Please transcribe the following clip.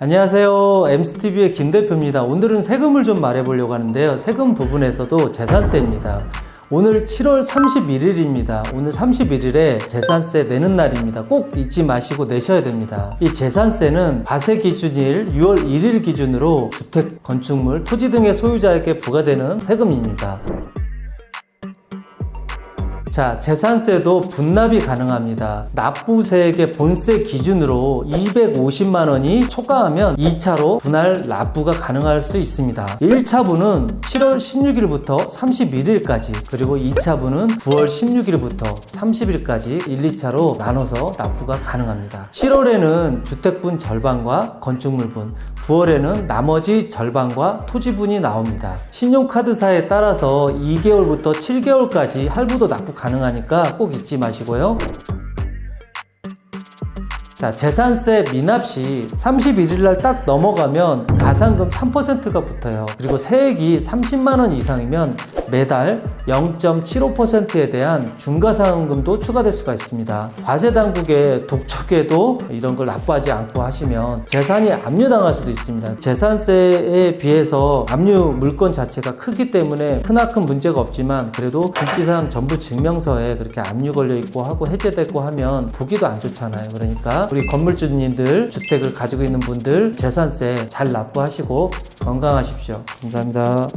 안녕하세요. MCTV의 김 대표입니다. 오늘은 세금을 좀 말해보려고 하는데요. 세금 부분에서도 재산세입니다. 오늘 7월 31일입니다. 오늘 31일에 재산세 내는 날입니다. 꼭 잊지 마시고 내셔야 됩니다. 이 재산세는 과세 기준일 6월 1일 기준으로 주택, 건축물, 토지 등의 소유자에게 부과되는 세금입니다. 자, 재산세도 분납이 가능합니다. 납부세액의 본세 기준으로 250만 원이 초과하면 2차로 분할 납부가 가능할 수 있습니다. 1차분은 7월 16일부터 31일까지, 그리고 2차분은 9월 16일부터 30일까지 1, 2차로 나눠서 납부가 가능합니다. 7월에는 주택분 절반과 건축물분, 9월에는 나머지 절반과 토지분이 나옵니다. 신용카드사에 따라서 2개월부터 7개월까지 할부도 납부 가능 하니까 꼭 잊지 마시고요. 자, 재산세 미납 시 31일 날 딱 넘어가면 가산금 3%가 붙어요. 그리고 세액이 30만 원 이상이면 매달 0.75%에 대한 중과상금도 추가될 수가 있습니다. 과세 당국의 독촉에도 이런 걸 납부하지 않고 하시면 재산이 압류당할 수도 있습니다. 재산세에 비해서 압류 물건 자체가 크기 때문에 크나큰 문제가 없지만 그래도 국지상 전부 증명서에 그렇게 압류 걸려 있고 하고 해제되고 하면 보기도 안 좋잖아요. 그러니까 우리 건물주님들 주택을 가지고 있는 분들 재산세 잘 납부하시고 건강하십시오. 감사합니다.